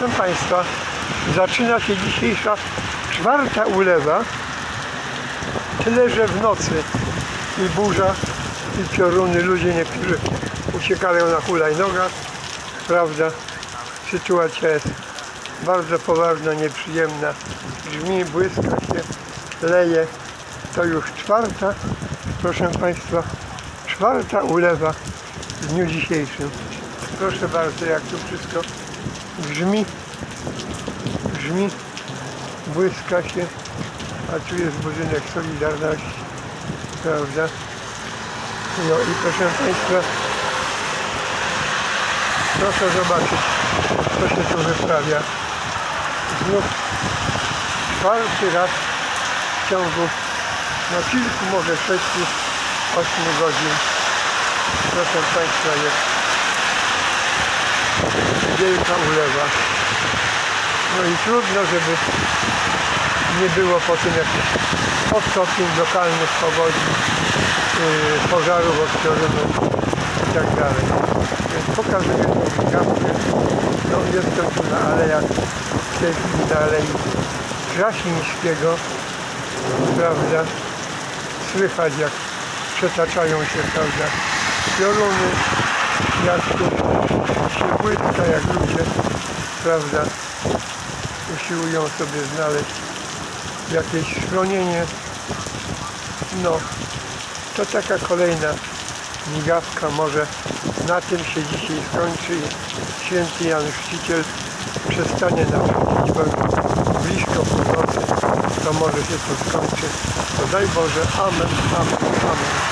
Proszę Państwa, zaczyna się dzisiejsza czwarta ulewa. Tyle, że w nocy i burza, i pioruny, ludzie niektórzy uciekają na hulajnogach, prawda? Sytuacja jest bardzo poważna, nieprzyjemna. Grzmi, błyska się, leje. To już czwarta, proszę Państwa, czwarta ulewa w dniu dzisiejszym. Proszę bardzo, jak tu wszystko grzmi, grzmi, błyska się, a tu jest budynek Solidarności, prawda? No i proszę Państwa, proszę zobaczyć, co się tu wyprawia. Znów czwarty raz w ciągu no kilku, może sześciu, ośmiu godzin. Proszę Państwa, jest wielka ulewa. No i trudno, żeby nie było po tym jakichś podtopień lokalnych powodzi, yy, pożarów od piorunów i tak. Więc pokazuję tą migawkę. No jestem tu na alejach, w tej chwili na alei Krasińskiego, prawda? Słychać jak przetaczają się, prawda, pioruny, jak tu się błyska, jak ludzie, prawda, usiłują sobie znaleźć jakieś schronienie. No, to taka kolejna migawka, może na tym się dzisiaj skończy i święty Jan Chrzciciel przestanie nas uczyć, bo blisko to może się to skończy. To daj Boże, Amen, Amen, Amen.